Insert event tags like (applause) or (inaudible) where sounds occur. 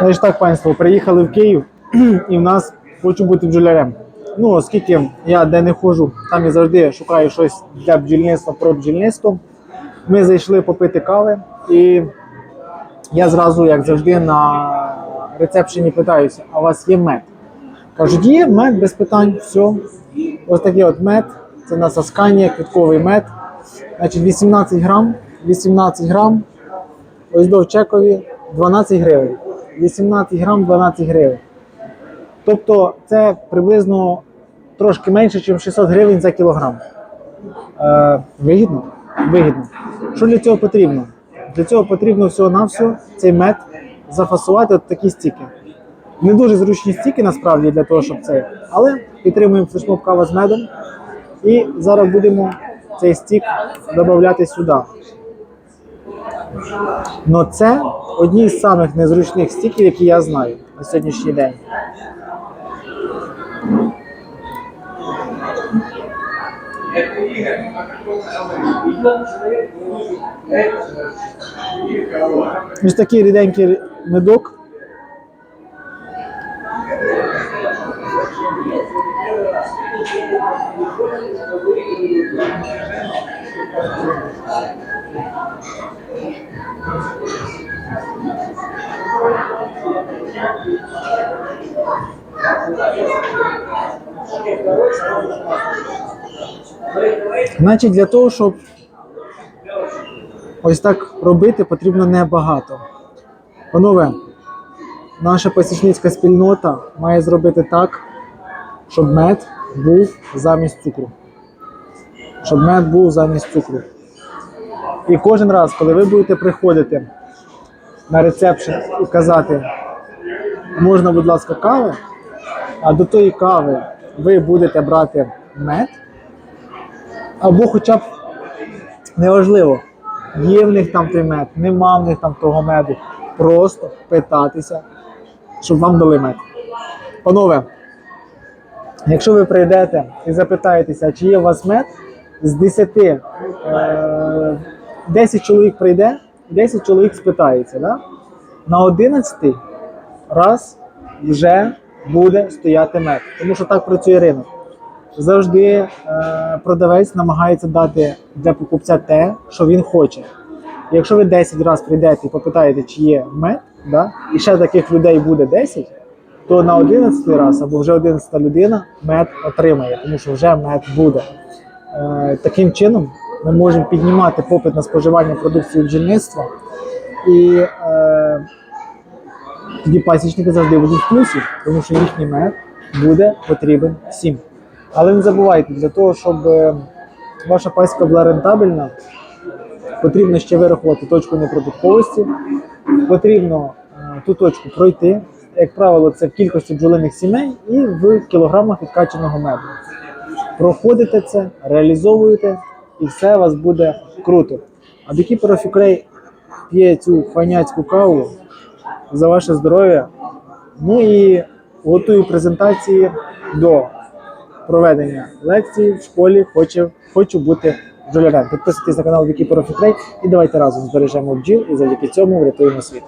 Значить так, панство, приїхали в Київ (clears throat) і в нас хочу бути бджолярем. Ну, оскільки я де не ходжу, там і завжди шукаю щось для бджільництва про бджільництво. Ми зайшли попити кави, і я зразу, як завжди, на рецепшені питаюся: а у вас є мед? Кажуть, є мед без питань, все. Ось такий от мед. Це на Саскані, квітковий мед. Значить, 18 грам, 18 грам. Ось до чекові 12 гривень. 18 грам 12 гривень. Тобто це приблизно трошки менше, ніж 600 гривень за кілограм. Е, вигідно? Вигідно. Що для цього потрібно? Для цього потрібно всього-навсього цей мед зафасувати от такі стіки. Не дуже зручні стіки насправді для того, щоб це. Але підтримуємо флешмоб кава з медом. І зараз будемо цей стік додати сюди. Но це одні з самих незручних стіків, які я знаю на сьогоднішній день. Ось такий ріденький медок. Значить, для того, щоб ось так робити, потрібно небагато. Панове, наша пасічницька спільнота має зробити так, щоб мед був замість цукру. Щоб мед був замість цукру. І кожен раз, коли ви будете приходити на рецепшн і казати, можна, будь ласка, кави, а до тої кави ви будете брати мед, або хоча б неважливо, є в них там той мед, нема в них там того меду. Просто питатися, щоб вам дали мед. Панове, якщо ви прийдете і запитаєтеся, чи є у вас мед, з 10, е, 10 чоловік прийде, 10 чоловік спитається. Да? На 11 раз вже буде стояти мед. Тому що так працює ринок завжди е, продавець намагається дати для покупця те, що він хоче. Якщо ви 10 разів прийдете і попитаєте, чи є мед, да, і ще таких людей буде 10, то на 11 раз або вже 11 людина мед отримає, тому що вже мед буде. Е, таким чином ми можемо піднімати попит на споживання продукції бджільництва і е, тоді пасічники завжди будуть в плюсі, тому що їхній мед буде потрібен всім. Але не забувайте, для того, щоб е, ваша пасіка була рентабельна, потрібно ще вирахувати точку неприбутковості, потрібно ту точку пройти. Як правило, це в кількості бджолиних сімей і в кілограмах відкачаного меду. Проходите це, реалізовуєте, і все у вас буде круто. А of Ukraine п'є цю файняцьку каву за ваше здоров'я. Ну і готую презентації до проведення лекцій в школі хочу, хочу бути бджолярем. Підписуйтесь на канал of Ukraine і давайте разом збережемо бджіл і завдяки цьому врятуємо світ.